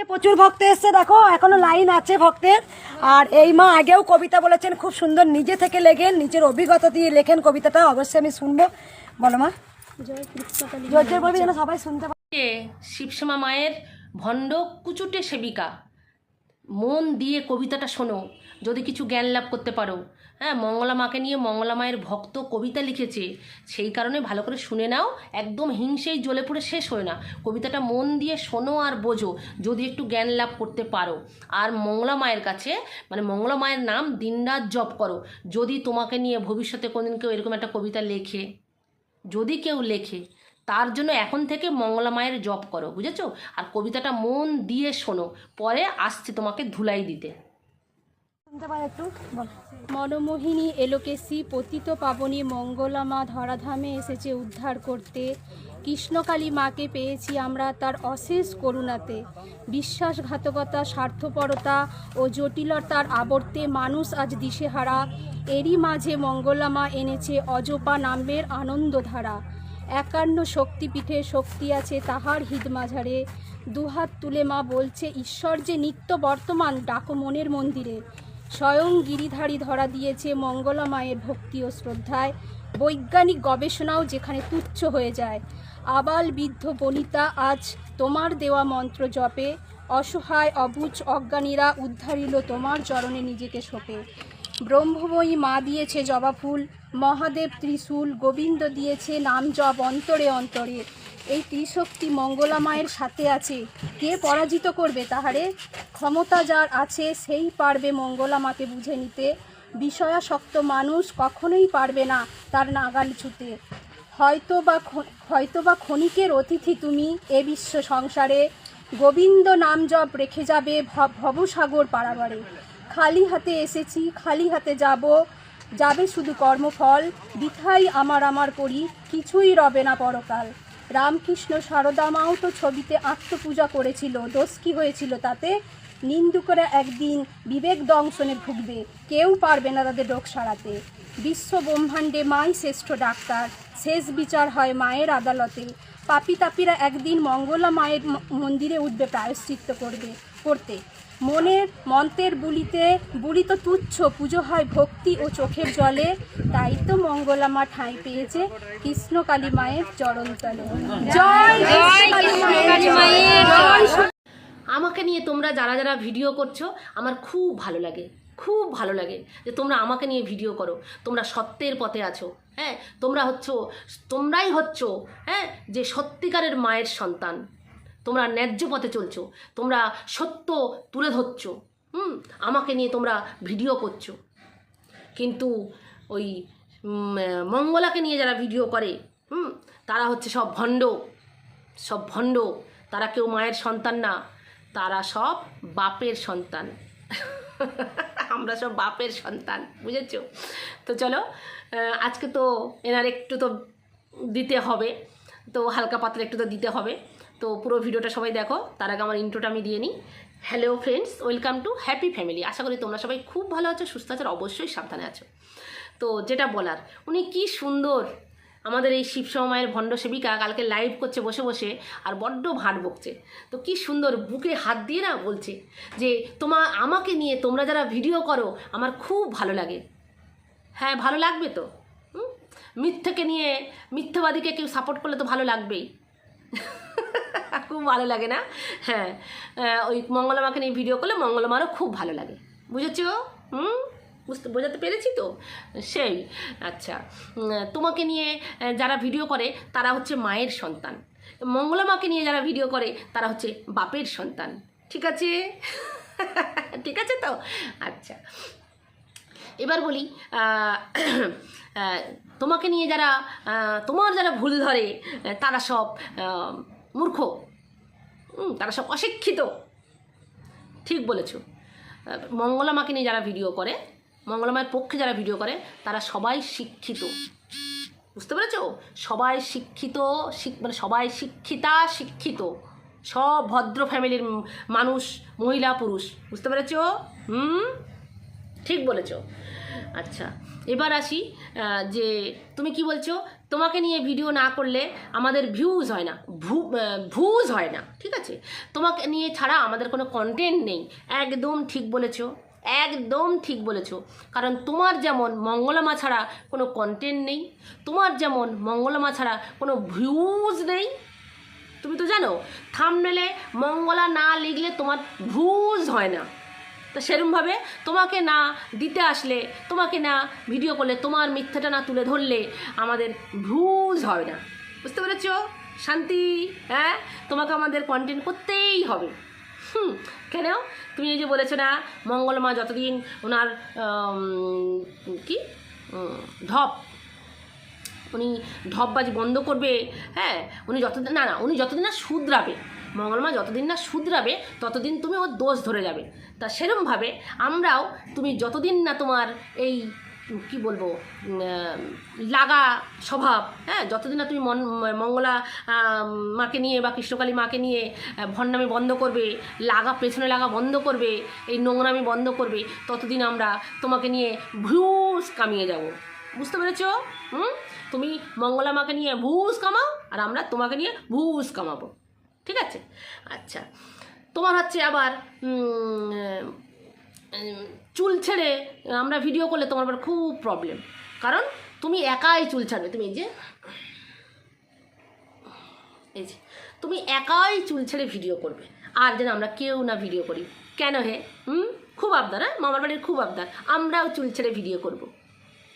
আজকে প্রচুর ভক্ত এসছে, দেখো, এখনও লাইন আছে ভক্তের। আর এই মা আগেও কবিতা বলেছেন, খুব সুন্দর নিজে থেকে লেখেন, নিজের অভিজ্ঞতা দিয়ে লেখেন কবিতাটা, অবশ্যই আমি শুনব। বলো মা। সবাই শুনতে পারে যে শিবশ্যামা মায়ের ভণ্ড কুচুটে সেবিকা। মন দিয়ে কবিতাটা শোনো, যদি কিছু জ্ঞান লাভ করতে পারো। হ্যাঁ মঙ্গলা মাকে নিয়ে মঙ্গলা মায়ের ভক্ত কবিতা লিখেছে, সেই কারণে ভালো করে শুনে নাও, একদম হিংসেই জ্বলে পড়ে শেষ হয় না। কবিতাটা মন দিয়ে শোনো আর বোঝো, যদি একটু জ্ঞান লাভ করতে পারো। আর মঙ্গলা মায়ের কাছে মানে মঙ্গলা মায়ের নাম দিনরাত জপ করো। যদি তোমাকে নিয়ে ভবিষ্যতে কোনদিন কেউ এরকম একটা কবিতা লেখে, যদি কেউ লেখে, তার জন্য এখন থেকে মঙ্গলা মায়ের জপ করো, বুঝেছ? আর কবিতাটা মন দিয়ে শোনো, পরে আসছে তোমাকে ধুলাই দিতে শুনতে পারে একটু বলো মনমোহিনী এলোকেশী পতিত পাবনী মঙ্গলা মা ধরাধামে এসেছে উদ্ধার করতে। কৃষ্ণকালী মাকে পেয়েছি আমরা তার অশেষ করুণাতে। বিশ্বাসঘাতকতা, স্বার্থপরতা ও জটিলতার আবর্তে মানুষ আজ দিশেহারা। এরই মাঝে মঙ্গলা মা এনেছে অজপা নামের আনন্দধারা। একান্ন শক্তিপীঠে শক্তি আছে তাহার হিদ মাঝারে। দুহাত তুলে মা বলছে, ঈশ্বর যে নিত্য বর্তমান, ডাকো মনের মন্দিরে। স্বয়ং গিরিধারী ধরা দিয়েছে মঙ্গলা মায়ের ভক্তি ও শ্রদ্ধায়। বৈজ্ঞানিক গবেষণাও যেখানে তুচ্ছ হয়ে যায়। আবাল বৃদ্ধ বনিতা, আজ তোমার দেওয়া মন্ত্র জপে। অসহায়, অবুজ অজ্ঞানীরা উদ্ধারিল তোমার চরণে নিজেকে সঁপে ব্রহ্মময়ী মা দিয়েছে জবা ফুল, মহাদেব ত্রিশূল, গোবিন্দ দিয়েছে নাম জপ অন্তরে অন্তরে। এই ত্রিশক্তি মঙ্গলা মায়ের সাথে আছে। কে পরাজিত করবে তাহারে? ক্ষমতা যার আছে, সেই পারবে মঙ্গলা মাকে বুঝে নিতে। বিষয়াসক্ত মানুষ কখনোই পারবে না তার নাগাল ছুতে। হয়তো বা হয়তো বা ক্ষণিকের অতিথি তুমি এ বিশ্ব সংসারে। গোবিন্দ নাম জপ রেখে যাবে ভবসাগর পারাবারে। খালি হাতে এসেছি, খালি হাতে যাব। যাবে শুধু কর্মফল, বিথাই আমার আমার করি, কিছুই রবে না পরকাল। রামকৃষ্ণ সারদা মাও তো ছবিতে আত্মপূজা করেছিল, দোষ কি হয়েছিল তাতে? নিন্দুকরা একদিন বিবেক দংশনে ভুগবে কেউ পারবে না তাদের রোগ সারাতে। বিশ্ব ব্রহ্মাণ্ডে মাই শ্রেষ্ঠ ডাক্তার শেষ বিচার হয় মায়ের আদালতে। পাপি তাপিরা একদিন মঙ্গলা মায়ের মন্দিরে উঠবে প্রায়শ্চিত্ত করবে করতে। মনের মন্ত্রের বুলিতে বুড়ি তো তুচ্ছ পুজো হয় ভক্তি ও চোখের জলে। তাই তো মঙ্গলা মা ঠাঁই পেয়েছে মায়ের জয় কৃষ্ণকালী মায়ের। জয় আমাকে নিয়ে তোমরা যারা যারা ভিডিও করছ, আমার খুব ভালো লাগে। খুব ভালো লাগে যে তোমরা আমাকে নিয়ে ভিডিও করো। তোমরা সত্যের পথে আছো হ্যাঁ? তোমরা হচ্ছ, তোমরাই হচ্ছ হ্যাঁ? যে সত্যিকারের মায়ের সন্তান। তোমরা ন্যায্য পথে চলছো, তোমরা সত্য তুলে ধরছো, হুম? আমাকে নিয়ে তোমরা ভিডিও করছ। কিন্তু ওই মঙ্গলাকে নিয়ে যারা ভিডিও করে, হুম? তারা হচ্ছে সব ভণ্ড সব ভণ্ড। তারা কেউ মায়ের সন্তান না। তারা সব বাপের সন্তান। আমরা সব বাপের সন্তান, বুঝেছ? তো চলো আজকে তো এনার একটু তো দিতে হবে, তো হালকা পাতলা একটু তো দিতে হবে। তো পুরো ভিডিওটা সবাই দেখো, তার আগে আমার ইন্ট্রোটা আমি দিয়ে নিই। Hello friends welcome to happy family আশা করি তোমরা সবাই খুব ভালো আছো, সুস্থ আছো অবশ্যই সাবধানে আছো। তো যেটা বলার, উনি কি সুন্দর আমাদের এই শিবসমা মায়ের ভণ্ড সেবিকা কালকে লাইভ করছে বসে বসে আর বড্ড ভাট বকছে। তো কি সুন্দর বুকে হাত দিয়ে না বলছে যে, তোমা, আমাকে নিয়ে তোমরা যারা ভিডিও করো, আমার খুব ভালো লাগে। হ্যাঁ ভালো লাগবে তো? মিথ্যেকে নিয়ে, মিথ্যাবাদীকে কেউ সাপোর্ট করলে তো ভালো লাগবেই। খুব ভালো লাগে না? হ্যাঁ ওই মঙ্গলমাকে নিয়ে ভিডিও করলে মঙ্গলমারও খুব ভালো লাগে। বুঝেছ? হুম? বুঝতে, বোঝাতে পেরেছি তো? সেই আচ্ছা। তোমাকে নিয়ে যারা ভিডিও করে, তারা হচ্ছে মায়ের সন্তান। মঙ্গলমাকে নিয়ে যারা ভিডিও করে, তারা হচ্ছে বাপের সন্তান। ঠিক আছে? ঠিক আছে তো? আচ্ছা। এবার বলি তোমাকে নিয়ে যারা তোমার যারা ভুল ধরে তারা সব মূর্খ। তারা সব অশিক্ষিত। ঠিক বলেছ। মঙ্গলা মাকে নিয়ে যারা ভিডিও করে মঙ্গলা মায়ের পক্ষে যারা ভিডিও করে, তারা সবাই শিক্ষিত। বুঝতে পেরেছ? সবাই শিক্ষিত, শিক- মানে সবাই শিক্ষিতা, শিক্ষিত। সব ভদ্র ফ্যামিলির মানুষ, মহিলা, পুরুষ। বুঝতে পেরেছ? হুম? ঠিক বলেছ। আচ্ছা এবার আসি যে তুমি কি বলছো? তোমাকে নিয়ে ভিডিও না করলে আমাদের ভিউজ হয় না, ভু ভুজ হয় না, ঠিক আছে? তোমাকে নিয়ে ছাড়া আমাদের কোনো কন্টেন্ট নেই। একদম ঠিক বলেছ। একদম ঠিক বলেছ। কারণ তোমার যেমন মঙ্গলামা ছাড়া কোনো কন্টেন্ট নেই, তোমার যেমন মঙ্গলামা ছাড়া কোনো ভিউজ নেই, তুমি তো জানো থামনেলে মঙ্গলা না লিখলে তোমার ভুজ হয় না। তো সেরমভাবে তোমাকে না দিতে আসলে, তোমাকে না ভিডিও করলে, তোমার মিথ্যাটা না তুলে ধরলে আমাদের ভুজ হয় না। বুঝতে পেরেছ? শান্তি হ্যাঁ? তোমাকে আমাদের কন্টেন্ট করতেই হবে। হুম, কেন? তুমি এই যে বলেছ না মঙ্গলমা যতদিন ওনার কি? ঢপ উনি ঢপবাজি বন্ধ করবে হ্যাঁ উনি যতদিন, না না, উনি যতদিন না শুধরাবে মঙ্গলমা যতদিন না শুধরাবে, ততদিন তুমি ওর দোষ ধরে যাবে। তা সেরমভাবে আমরাও, তুমি যতদিন না তোমার এই কি বলব লাগা স্বভাব হ্যাঁ? যতদিন না তুমি মন, মঙ্গলা মাকে নিয়ে বা কৃষ্ণকালী মাকে নিয়ে ভণ্ডামি বন্ধ করবে, লাগা পেছনে লাগা বন্ধ করবে, এই নোংরামি বন্ধ করবে, ততদিন আমরা তোমাকে নিয়ে ভিউজ কামিয়ে যাব। বুঝতে পেরেছ? হুম? তুমি মঙ্গলা মাকে নিয়ে ভুজ কামাও, আর আমরা তোমাকে নিয়ে ভুজ কামাবো। ঠিক আছে? আচ্ছা। তোমার হচ্ছে আবার চুল ছেড়ে আমরা ভিডিও করলে তোমার আবার খুব প্রবলেম কারণ তুমি একাই চুল ছাড়বে। তুমি এই যে এই যে, তুমি একাই চুল ছেড়ে ভিডিও করবে। আর যেন আমরা কেউ না ভিডিও করি। কেন হে? হুম? খুব আবদার হ্যাঁ? মামার বাড়ির খুব আবদার। আমরাও চুল ছেড়ে ভিডিও করব।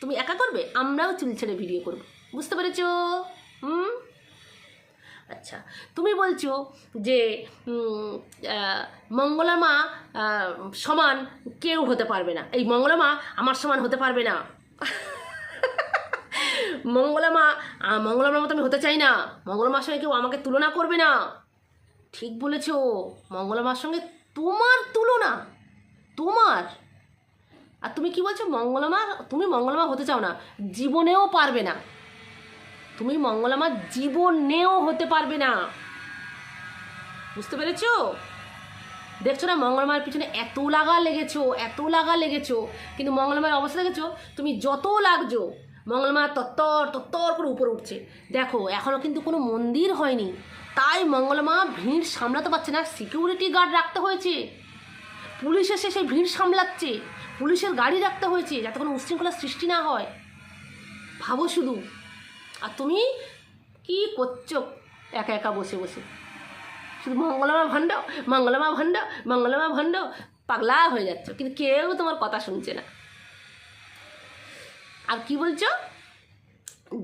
তুমি একা করবে, আমরাও চুল ছেড়ে ভিডিও করব। বুঝতে পেরেছ? হুম? আচ্ছা তুমি বলছো যে মঙ্গলা মা সমান কেউ হতে পারবে না। এই মঙ্গলা মা আমার সমান হতে পারবে না। মঙ্গলা মা মঙ্গলা মতো আমি হতে চাই না। মঙ্গলা মার সঙ্গে কেউ আমাকে তুলনা করবে না। ঠিক বলেছ, মঙ্গলা মার সঙ্গে তোমার তুলনা, তোমার। আর তুমি কি বলছো? মঙ্গলামা তুমি মঙ্গলামা হতে চাও না, জীবনেও পারবে না। তুমি মঙ্গলামা জীবনেও হতে পারবে না। বুঝতে পেরেছ? দেখছ না, মঙ্গলমার পিছনে এত লাগা লেগেছো, এত লাগা লেগেছো। কিন্তু মঙ্গলমার অবস্থা দেখেছ, তুমি যত লাগছো, মঙ্গলমা তত্তর তত্তর করে উপরে উঠছে। দেখো এখনও কিন্তু কোনো মন্দির হয়নি। তাই মঙ্গলমা ভিড় সামলাতে পারছে না সিকিউরিটি গার্ড রাখতে হয়েছে। পুলিশ এসে সেই ভিড় সামলাচ্ছে, পুলিশের গাড়ি রাখতে হয়েছে, যাতে কোনো উশৃঙ্খলার সৃষ্টি না হয়। ভাবো শুধু আর তুমি কি করছ? একা একা বসে বসে। শুধু মঙ্গলমা ভণ্ড মঙ্গলমা ভণ্ড মঙ্গলমা ভণ্ড, পাগলা হয়ে যাচ্ছ। কিন্তু কেউ তোমার কথা শুনছে না। আর কি বলছো?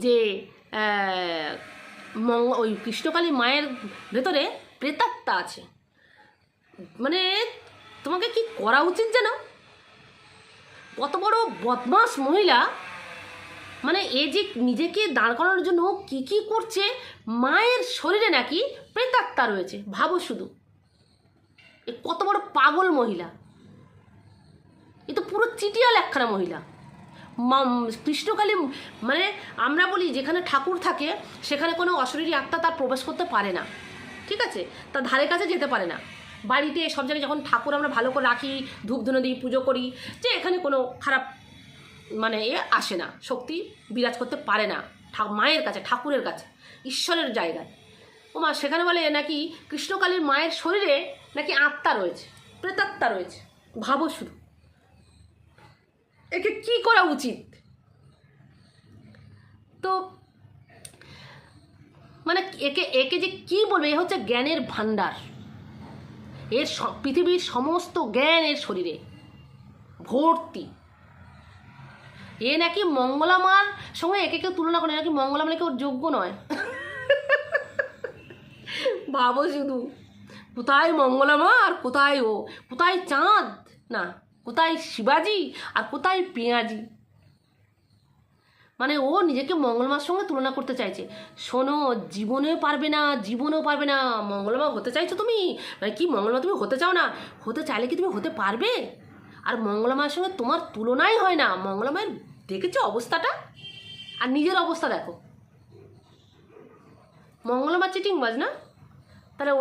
যে মঙ্গ, ওই কৃষ্ণকালী মায়ের ভেতরে প্রেতাত্মা আছে। মানে তোমাকে কি করা উচিত যেন? কত বড় বদমাস মহিলা মানে এ যে নিজেকে দাঁড় করানোর জন্য কি কি করছে, মায়ের শরীরে নাকি প্রেতাত্মা রয়েছে। ভাবো শুধু। এ কত বড় পাগল মহিলা। এ তো পুরো চিটিয়াল একখানা মহিলা। কৃষ্ণকালী মানে আমরা বলি যেখানে ঠাকুর থাকে, সেখানে কোনো অশরীরী আত্মা তার প্রবেশ করতে পারে না। ঠিক আছে? তার ধারে কাছে যেতে পারে না। বাড়িতে সব জায়গায় যখন ঠাকুর আমরা ভালো করে রাখি ধূপ ধুনো দিই পুজো করি, যে এখানে কোনো খারাপ মানে এ আসে না। শক্তি বিরাজ করতে পারে না। মায়ের কাছে, ঠাকুরের কাছে, ঈশ্বরের জায়গায়। ও মা সেখানে বলে নাকি কৃষ্ণকালীর মায়ের শরীরে নাকি আত্মা রয়েছে, প্রেতাত্মা রয়েছে। ভাবো শুধু। একে কি করা উচিত? তো মানে একে একে যে কি বলবে, এ হচ্ছে জ্ঞানের ভাণ্ডার। এর পৃথিবীর সমস্ত জ্ঞান এর শরীরে। ভর্তি। এ নাকি মঙ্গলামার সঙ্গে একে কেউ তুলনা করে নাকি মঙ্গলাম নাকি ওর যোগ্য নয়। ভাবো শুধু, কোথায় মঙ্গলামা আর কোথায় ও? কোথায় চাঁদ? না, কোথায় শিবাজি আর কোথায় পেঁয়াজি? মানে ও নিজেকে মঙ্গলমার সঙ্গে তুলনা করতে চাইছে। শোনো, জীবনেও পারবে না, জীবনেও পারবে না। মঙ্গলমা হতে চাইছো তুমি? মানে কি মঙ্গলমা তুমি হতে চাও না? হতে চাইলে কি তুমি হতে পারবে? আর মঙ্গলমার সঙ্গে তোমার তুলনাই হয় না। মঙ্গলমায়ের দেখেছ অবস্থাটা? আর নিজের অবস্থা দেখো। মঙ্গলবার চিটিং বাজ না? তাহলে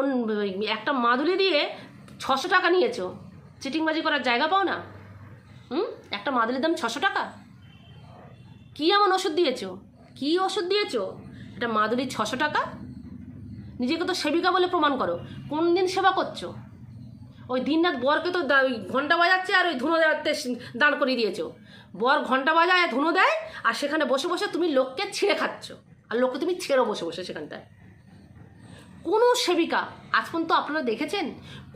একটা মাদুলি দিয়ে ছশো টাকা নিয়েছো। চিটিংবাজি করার জায়গা পাও না? হুম? একটা মাদুলির দাম ছশো টাকা? কি এমন ওষুধ দিয়েছ? কি ওষুধ দিয়েছ? এটা মাদুরি ছশো টাকা? নিজেকে তো সেবিকা বলে প্রমাণ করো। কোন দিন সেবা করছ? ওই দিনরাত বরকে তো ওই ঘণ্টা বাজাচ্ছে আর ওই ধুনো দান করিয়ে দিয়েছ। বর ঘণ্টা বাজায়, ধুনো দেয়, আর সেখানে বসে বসে তুমি লোককে ছিঁড়ে খাচ্ছ। আর লোককে তুমি ছেড়ো বসে বসে সেখানটায়। কোনো সেবিকা, আজ পর্যন্ত আপনারা দেখেছেন,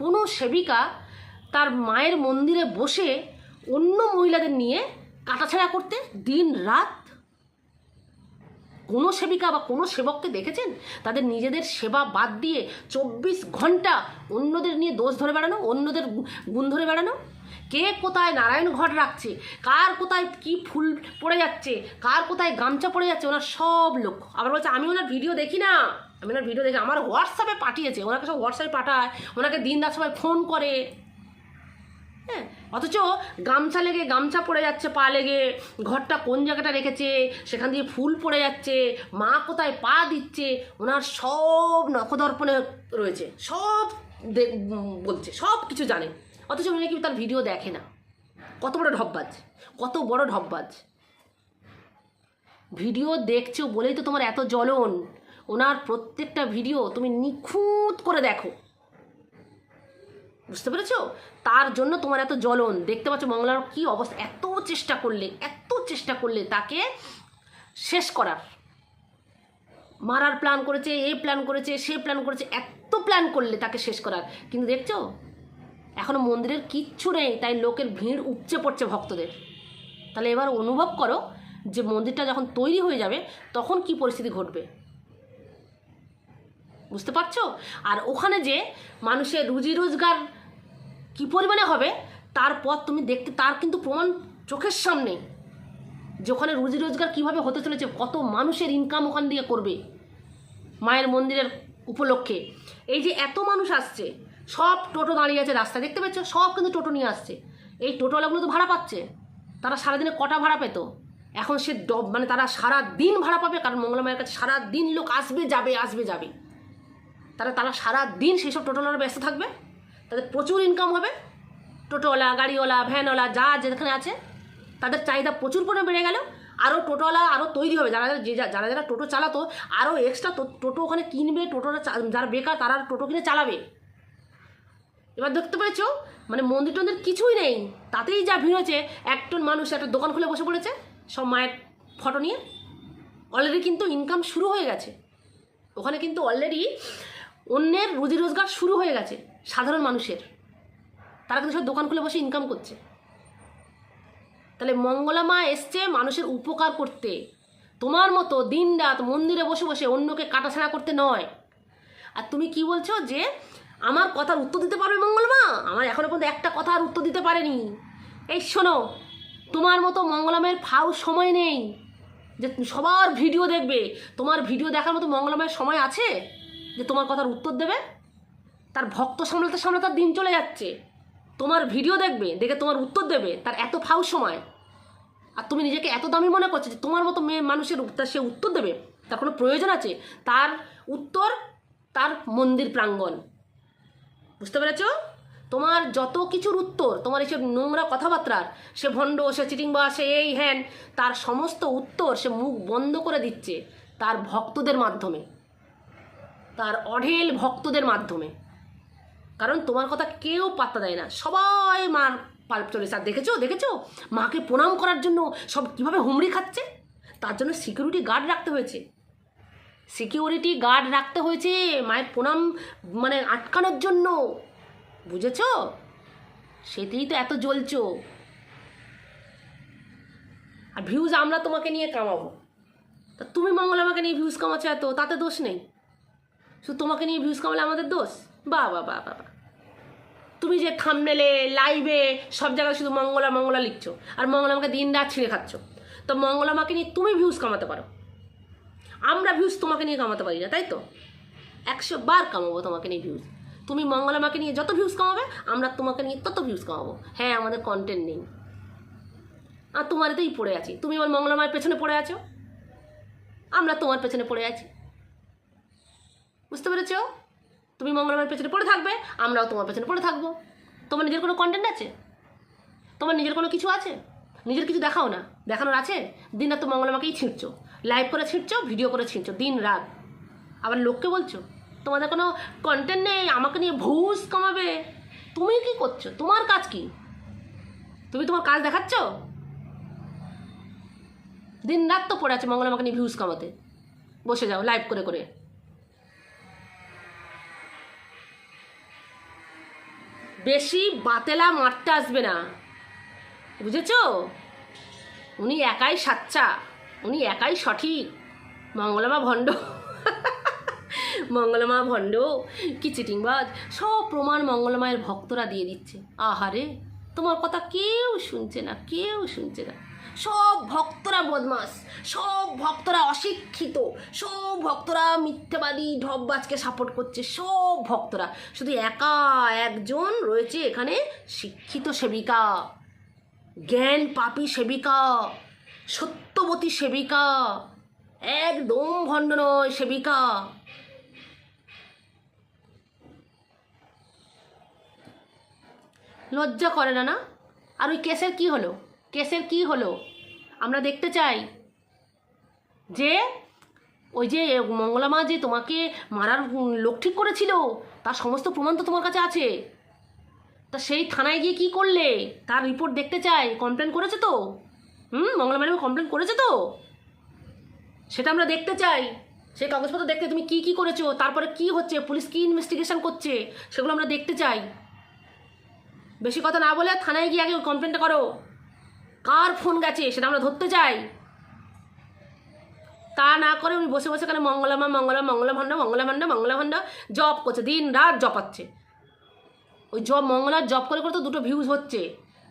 কোনো সেবিকা তার মায়ের মন্দিরে বসে অন্য মহিলাদের নিয়ে কাটাছেড়া করতে দিন রাত কোনো সেবিকা বা কোনো সেবককে দেখেছেন? তাদের নিজেদের সেবা বাদ দিয়ে চব্বিশ ঘণ্টা অন্যদের নিয়ে দোষ ধরে বেড়ানো, অন্যদের গুণ ধরে বেড়ানো? কে কোথায় নারায়ণ ঘট রাখছে? কার কোথায় কি ফুল পড়ে যাচ্ছে? কার কোথায় গামছা পড়ে যাচ্ছে? ওনার সব লোক আবার বলছে, আমি ওনার ভিডিও দেখি না। আমি ওনার ভিডিও দেখি আমার হোয়াটসঅ্যাপে পাঠিয়েছে। ওনাকে সব হোয়াটসঅ্যাপে পাঠায়। ওনাকে দিন রাত সবাই ফোন করে। হ্যাঁ অথচ গামছা লেগে গামছা পড়ে যাচ্ছে, পা লেগে। ঘরটা কোন জায়গাটা রেখেছে? সেখান দিয়ে ফুল পড়ে যাচ্ছে। মা কোথায় পা দিচ্ছে? ওনার সব নখদর্পণে রয়েছে। সব বলছে। সব কিছু জানে। অথচ উনি নাকি তার ভিডিও দেখে না। কত বড় ঢপবাজ, কত বড় ঢপবাজ। ভিডিও দেখছ বলেই তো তোমার এত জ্বলন। ওনার প্রত্যেকটা ভিডিও তুমি নিখুঁত করে দেখো। বুঝতে পেরেছ? তার জন্য তোমার এত জ্বলন। দেখতে পাচ্ছ মঙ্গলার কি অবস্থা, এত চেষ্টা করলে, এত চেষ্টা করলে তাকে শেষ করার। মারার প্ল্যান করেছে এই প্ল্যান করেছে, সে প্ল্যান করেছে, এত প্ল্যান করলে তাকে শেষ করার। কিন্তু দেখছ এখনও মন্দিরের কিচ্ছু নেই, তাই লোকের ভিড় উপচে পড়ছে ভক্তদের। তাহলে এবার অনুভব করো যে মন্দিরটা যখন তৈরি হয়ে যাবে, তখন কি পরিস্থিতি ঘটবে। বুঝতে পারছ? আর ওখানে যে মানুষের রুজি রোজগার কী পরিমাণে হবে তারপর তুমি দেখতে, তার কিন্তু প্রমাণ চোখের সামনে যে ওখানে রুজি রোজগার কীভাবে হতে চলেছে, কত মানুষের ইনকাম ওখান দিয়ে করবে মায়ের মন্দিরের উপলক্ষে। এই যে এত মানুষ আসছে সব টোটো দাঁড়িয়ে আছে রাস্তায়। দেখতে পাচ্ছ? সব কিন্তু টোটো নিয়ে আসছে। এই টোটোওয়ালাগুলো তো ভাড়া পাচ্ছে। তারা সারাদিনে কটা ভাড়া পেত? এখন সে ডব মানে তারা সারা দিন ভাড়া পাবে? কারণ মঙ্গলা মায়ের কাছে সারা দিন লোক আসবে, যাবে আসবে, যাবে। তারা তারা সারা দিন সেই সব টোটোওয়ালারা ব্যস্ত থাকবে? তাদের প্রচুর ইনকাম হবে? টোটোওয়ালা, গাড়িওয়ালা, ভ্যানওয়ালা, যা যেখানে আছে, তাদের চাহিদা প্রচুর পরিমাণে বেড়ে গেল। আরও টোটোওয়ালা আরও তৈরি হবে। যারা যারা যে যারা যারা টোটো চালাতো আরও এক্সট্রা টোটো ওখানে কিনবে, টোটোটা যারা বেকার তারা টোটো কিনে চালাবে। এবার দেখতে পেরেছ মানে মন্দির টন্দির কিছুই নেই। তাতেই যা ভিড় হয়েছে, একজন মানুষ একটা দোকান খুলে বসে পড়েছে, সব মায়ের ফটো নিয়ে। অলরেডি কিন্তু ইনকাম শুরু হয়ে গেছে। ওখানে কিন্তু অলরেডি অন্যের রুজি রোজগার শুরু হয়ে গেছে, সাধারণ মানুষের। তারা কিন্তু সব দোকান খুলে বসে ইনকাম করছে। তাহলে মঙ্গলা মা এসছে মানুষের উপকার করতে। তোমার মতো দিন রাত মন্দিরে বসে বসে অন্যকে কাটাছাড়া করতে নয়। আর তুমি কি বলছো যে আমার কথার উত্তর দিতে পারবে মঙ্গলমা? আমার এখনও পর্যন্ত একটা কথার উত্তর দিতে পারেনি। এই শোনো, তোমার মতো মঙ্গলামের ফাউ সময় নেই যে সবার ভিডিও দেখবে। তোমার ভিডিও দেখার মতো মঙ্গলামের সময় আছে যে তোমার কথার উত্তর দেবে? তার ভক্ত সামলাতে সামলাতে তার দিন চলে যাচ্ছে। তোমার ভিডিও দেখবে, দেখে তোমার উত্তর দেবে, তার এত ফাউ সময়। আর তুমি নিজেকে এত দামি মনে করছ যে তোমার মতো মেয়ে মানুষের উত্তর সে উত্তর দেবে? তার কোনো প্রয়োজন আছে? তার উত্তর, তার মন্দির প্রাঙ্গণ। বুঝতে পেরেছ? তোমার যত কিছুর উত্তর, তোমার এইসব নোংরা কথাবার্তার, সে ভণ্ড, সে চিটিংবা, সে এই হ্যান, তার সমস্ত উত্তর সে মুখ বন্ধ করে দিচ্ছে তার ভক্তদের মাধ্যমে। তার অঢেল ভক্তদের মাধ্যমে। কারণ তোমার কথা কেউ পাত্তা দেয় না। সবাই মার পাল্প চলেছে আর দেখেছ? দেখেছ? মাকে প্রণাম করার জন্য সব কীভাবে হুমড়ি খাচ্ছে? তার জন্য সিকিউরিটি গার্ড রাখতে হয়েছে। সিকিউরিটি গার্ড রাখতে হয়েছে, মায়ের প্রণাম মানে আটকানোর জন্য। বুঝেছ? সেতেই তো এত জ্বলছো। আর ভিউজ আমরা তোমাকে নিয়ে কামাবো। তা তুমি মঙ্গল আমাকে নিয়ে ভিউজ কামাচ্ছো এত, তাতে দোষ নেই। শুধু তোমাকে নিয়ে ভিউজ কামালে আমাদের দোষ? বা বা বা বা। তুমি যে থামনেলে লাইভে সব জায়গায় শুধু মঙ্গলা মঙ্গলা লিখছো। আর মঙ্গলা আমাকে দিন রাত ছিঁড়ে খাচ্ছ। তো মঙ্গলা আমাকে নিয়ে তুমি ভিউজ কামাতে পারো। আমরা ভিউজ তোমাকে নিয়ে কামাতে পারি না, তাই তো? একশো বার কামাবো তোমাকে নিয়ে ভিউজ তুমি মঙ্গলা মাকে নিয়ে যত ভিউজ কামাবে, আমরা তোমাকে নিয়ে তত ভিউজ কামাবো। হ্যাঁ আমাদের কন্টেন্ট নেই। আর তোমার এতেই পড়ে আছি। তুমি আমার মঙ্গলা মায়ের পেছনে পড়ে আছো? আমরা তোমার পেছনে পড়ে আছি। বুঝতে পেরেছ? তুমি মঙ্গলবার পেছনে পড়ে থাকবে, আমরাও তোমার পেছনে পড়ে থাকব। তোমার নিজের কোনো কন্টেন্ট আছে? তোমার নিজের কোনো কিছু আছে? নিজের কিছু দেখাও না। দেখানোর আছে? দিন রাত তো মঙ্গলমাকেই ছিঁড়ছো। লাইভ করে ছিঁড়ছো ভিডিও করে ছিঁড়ছো, দিন, রাত। আবার লোককে বলছো, তোমাদের কোনো কন্টেন্ট নেই, আমাকে নিয়ে ভুজ কমাবে। তুমি কি করছ? তোমার কাজ কি? তুমি তোমার কাজ দেখাচ্ছ? দিন, রাত তো পড়ে আছে, মঙ্গল আমাকে নিয়ে ভিউজ কামাতে। বসে যাও লাইভ করে করে। বেশি বাতেলা মারতে আসবে না। বুঝেছ? উনি একাই সাচ্চা। উনি একাই সঠিক। মঙ্গলমা ভণ্ড। মঙ্গলমা ভণ্ড, কি চিটিংবাজ। সব প্রমাণ মঙ্গলমায়ের ভক্তরা দিয়ে দিচ্ছে। আহারে, তোমার কথা কেউ শুনছে না, কেউ শুনছে না। সব ভক্তরা বদমাস, সব ভক্তরা অশিক্ষিত, সব ভক্তরা মিথ্যাবাদী, ঢপবাজকে সাপোর্ট করছে, সব ভক্তরা। শুধু একা একজন রয়েছে এখানে শিক্ষিত সেবিকা, জ্ঞান পাপী সেবিকা। সত্যবতী সেবিকা। একদম ভণ্ড নয়, সেবিকা। লজ্জা করে না না? আর ওই কেসের কি হলো? কেসের কি হলো? আমরা দেখতে চাই যে ওই যে মঙ্গলামা যে তোমাকে মারার লোক ঠিক করেছিল, তার সমস্ত প্রমাণ তো তোমার কাছে আছে। তা সেই থানায় গিয়ে কি করলে? তার রিপোর্ট দেখতে চাই। কমপ্লেন করেছে তো? হুম মঙ্গলা ম্যাডাম কমপ্লেন করেছে তো? সেটা আমরা দেখতে চাই। সেই কাগজপত্র দেখতে তুমি কি কি করেছ, তারপরে কি হচ্ছে, পুলিশ কি ইনভেস্টিগেশন করছে, সেগুলো আমরা দেখতে চাই। বেশি কথা না বলে থানায় গিয়ে আগে কমপ্লেনটা করো। কার ফোন গেছে, সেটা আমরা ধরতে চাই। তা না করে উনি বসে বসে এখানে মঙ্গলামা মঙ্গলা মঙ্গলা ভান্ডা মঙ্গলা ভান্ডা মঙ্গলা ভান্ডা, জব করছে, দিন রাত জপাচ্ছে ওই জব মঙ্গলার জব করে করে তো দুটো ভিউজ হচ্ছে।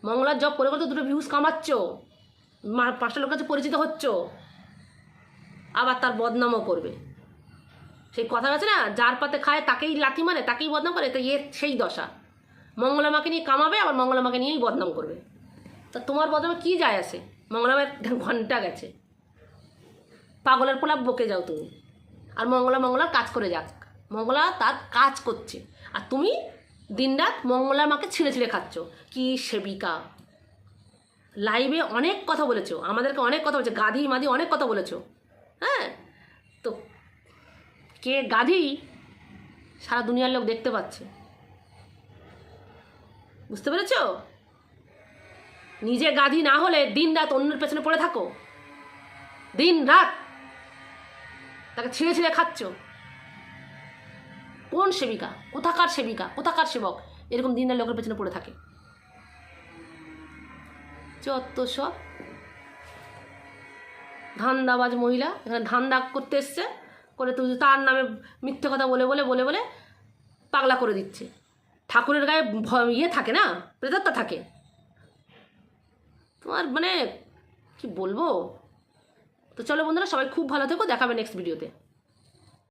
মঙ্গলার জব করে করে তো দুটো ভিউজ কামাচ্ছ। পাঁচটা লোকের কাছে পরিচিত হচ্ছ? আবার তার বদনামও করবে। সেই কথা আছে না, যার পাতে খায় তাকেই লাথি মারে, তাকেই বদনাম করে, তো এ সেই দশা। মঙ্গলামাকে নিয়ে কামাবে, আবার মঙ্গলামাকে নিয়েই বদনাম করবে। তা তোমার বদনামে কী যায় আসে মঙ্গলামের ঘণ্টা গেছে। পাগলের পোলা বকে যাও তুমি। আর মঙ্গলা মঙ্গলার কাজ করে যাক। মঙ্গলা তার কাজ করছে। আর তুমি দিনরাত মঙ্গলার মাকে ছিঁড়ে ছিঁড়ে খাচ্ছ। কি সেবিকা। লাইভে অনেক কথা বলেছ, আমাদেরকে অনেক কথা বলেছ, গাধি মাদি অনেক কথা বলেছ। হ্যাঁ? তো কে গাধি? সারা দুনিয়ার লোক দেখতে পাচ্ছে। বুঝতে পেরেছ? নিজে গাধি না হলে দিন রাত অন্যের পেছনে পড়ে থাকো। দিন রাত তাকে ছিঁড়ে ছিঁড়ে খাচ্ছ। কোন সেবিকা? কোথাকার সেবিকা? কোথাকার সেবক? এরকম দিনের লোকের পেছনে পড়ে থাকে। যত সব ধান্দাবাজ মহিলা, এখানে ধান্দা করতে এসছে, করে তুই তার নামে মিথ্যে কথা বলে বলে বলে বলে পাগলা করে দিচ্ছে। ঠাকুরের গায়ে ইয়ে থাকে না, প্রেতাত্মা থাকে। তোমার মানে কি বলব? তো চলো বন্ধুরা, সবাই খুব ভালো থেকো, দেখাবে নেক্সট ভিডিওতে